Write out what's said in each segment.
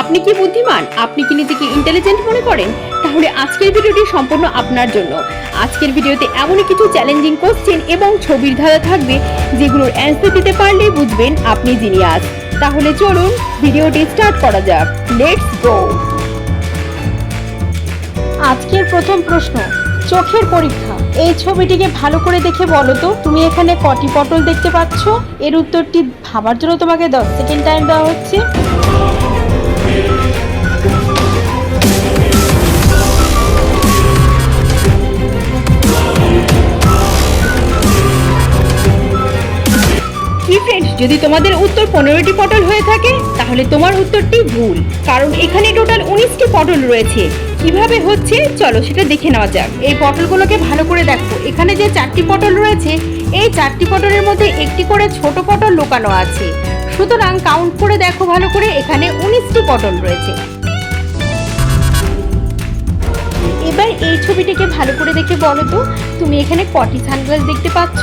আপনি কি বুদ্ধিমান? আপনি কি নিজেকে ইন্টেলিজেন্ট মনে করেন? তাহলে আজকের ভিডিওটি সম্পূর্ণ আপনার জন্য। আজকের ভিডিওতে এমনই কিছু চ্যালেঞ্জিং কোশ্চেন এবং ছবির ধারা থাকবে, যেগুলোর অ্যান্সার দিতে পারলে বুঝবেন আপনি জিনিয়াস তাহলে চলুন ভিডিওটি স্টার্ট করা যাক। লেটস গো আজকের প্রথম প্রশ্ন, চোখের পরীক্ষা। এই ছবিটিকে ভালো করে দেখে বলো তো, তুমি এখানে কটি পটল দেখতে পাচ্ছ? এর উত্তরটি ভাবার জন্য তোমাকে দশ সেকেন্ড টাইম দেওয়া হচ্ছে। যদি তোমাদের উত্তর পনেরোটি পটল হয়ে থাকে, তাহলে তোমার উত্তরটি ভুল। কারণ এখানে টোটাল উনিশটি পটল রয়েছে। কীভাবে হচ্ছে? চলো সেটা দেখে নেওয়া যাক। এই পটলগুলোকে ভালো করে দেখো। এখানে যে চারটি পটল রয়েছে এই চারটি পটলের মধ্যে একটি করে ছোট পটল লুকানো আছে। সুতরাং কাউন্ট করে দেখো ভালো করে, এখানে উনিশটি পটল রয়েছে। এবার এই ছবিটিকে ভালো করে দেখে বলো তো, তুমি এখানে কটি সানগ্লাস দেখতে পাচ্ছ?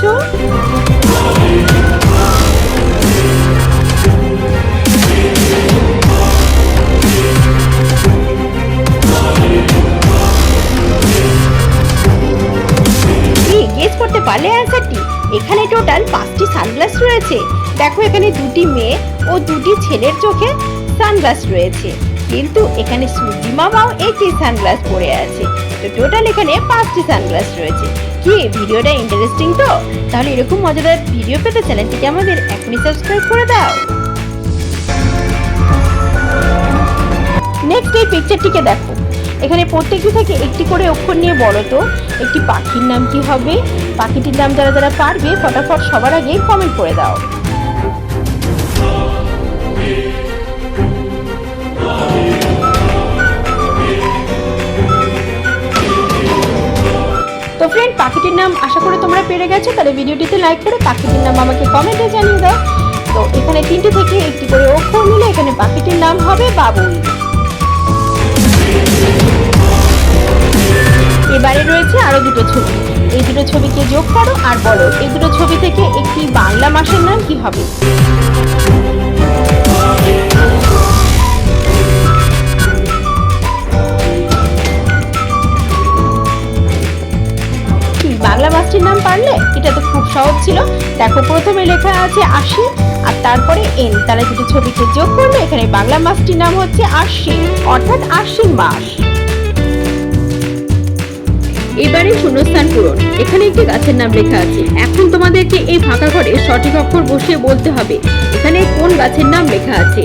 পারলে এখানে টোটাল পাঁচটি সানগ্লাস রয়েছে। দেখো এখানে দুটি মেয়ে ও দুটি ছেলের চোখে সানগ্লাস রয়েছে। কিন্তু এখানে সূর্যি মামাও একটি সানগ্লাস পরে আছে। তো টোটাল এখানে পাঁচটি সানগ্লাস রয়েছে। কি, ভিডিওটা ইন্টারেস্টিং তো? তাহলে এরকম মজাদার ভিডিও পেতে চ্যানেলটিকে আমাদের এখনই সাবস্ক্রাইব করে দাও। নেক্সট এই পিকচারটিকে দেখো। এখানে প্রত্যেকটি থেকে একটি করে অক্ষর নিয়ে বলো তো। একটি পাখির নাম কি হবে? পাখিটির নাম যারা যারা পারবে, ফটাফট সবার আগে কমেন্ট করে দাও। তো ফ্রেন্ড পাখিটির নাম আশা করে তোমরা পেরে গেছো। তাহলে ভিডিওটিতে লাইক করে পাখিটির নাম আমাকে কমেন্টে জানিয়ে দাও। তো এখানে তিনটি থেকে একটি করে অক্ষর নিলে এখানে পাখিটির নাম হবে বাবুই। আরও দুটো ছবি। এই দুটো ছবিকে যোগ করো আর বলো, এই দুটো ছবি থেকে একটি বাংলা মাসের নাম কি হবে? বাংলা মাসটির নাম পারলে? এটা তো খুব সহজ ছিল। দেখো, প্রথমে লেখা আছে আশি, আর তারপরে এন। তাহলে দুটো ছবিকে যোগ করলে এখানে বাংলা মাসটির নাম হচ্ছে আশ্বিন, অর্থাৎ আশ্বিন মাস। এবারে শূন্যস্থান পূরণ। এখানে একটি গাছের নাম লেখা আছে। এখন তোমাদেরকে এই ফাঁকা ঘরে সঠিক অক্ষর বসিয়ে বলতে হবে। এখানে কোন গাছের নাম লেখা আছে?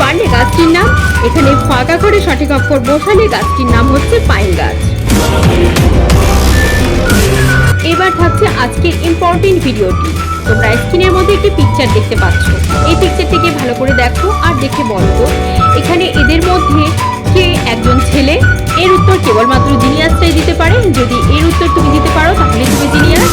পারলে গাছটির নাম। এখানে ফাঁকা করে সঠিক অক্ষর বসালে গাছটির নাম হচ্ছে পাইন গাছ। এবার থাকছে আজকের ইম্পর্টেন্ট ভিডিওটি তোমরা স্ক্রিনের মধ্যে একটি পিকচার দেখতে পাচ্ছ। এই পিকচারটিকে ভালো করে দেখো আর দেখে বলো। তো এখানে এদের মধ্যে কে একজন ছেলে? এর উত্তর কেবলমাত্র জিনিয়াসটাই দিতে পারে। যদি এর উত্তর তুমি দিতে পারো, তাহলে তুমি জিনিয়াস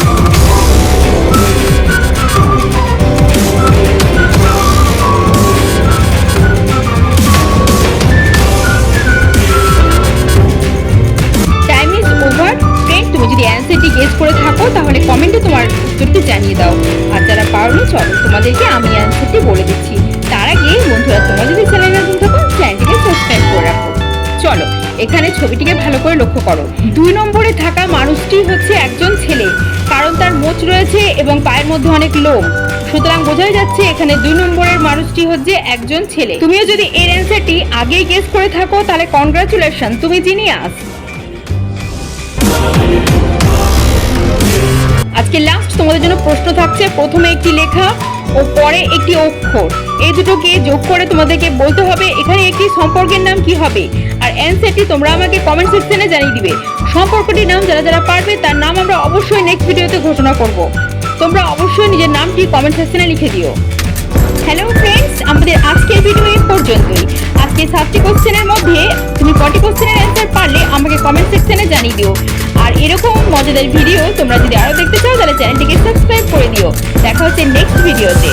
আমি বলে দিচ্ছি। তার আগে বন্ধুরা, তোমরা যদি চ্যানেল নতুন থাকো, চ্যানেলটিকে সাবস্ক্রাইব করে রাখো। চলো, এখানে ছবিটিকে ভালো করে লক্ষ্য করো। দুই নম্বরে থাকা মানুষটি হচ্ছে একজন ছেলে। কারণ তার মোচ রয়েছে এবং পায়ের মধ্যে অনেক লোম। সুতরাং বোঝাই যাচ্ছে, এখানে দুই নম্বরের মানুষটি হচ্ছে একজন ছেলে। তুমিও যদি এর অ্যান্সারটি আগেই গেস করে থাকো, তাহলে কনগ্রাচুলেশন তুমি জিনিয়াস আজকে লাস্ট তোমাদের জন্য প্রশ্ন থাকছে, প্রথমে একটি লেখা ও পরে একটি অক্ষর। এই দুটোকে যোগ করে তোমাদেরকে বলতে হবে, এখানে একটি সম্পর্কের নাম কি হবে? আর অ্যান্সারটি তোমরা আমাকে কমেন্ট সেকশনে জানিয়ে দিবে। সম্পর্কটির নাম যারা যারা পারবে, তার নাম আমরা অবশ্যই নেক্সট ভিডিওতে ঘোষণা করব। তোমরা অবশ্যই নিজের নামটি কমেন্ট সেকশনে লিখে দিও। হ্যালো ফ্রেন্ডস আমাদের আজকের ভিডিও এই পর্যন্তই। আজকে সাতটি কোশ্চেনের মধ্যে তুমি কটি কোশ্চেনের অ্যান্সার পারলে, আমাকে কমেন্ট সেকশনে জানিয়ে দিও। আর এরকম মজাদার ভিডিও তোমরা যদি আরও দেখতে চাও, তাহলে চ্যানেলটিকে সাবস্ক্রাইব করে দিও দেখা হচ্ছে নেক্সট ভিডিওতে.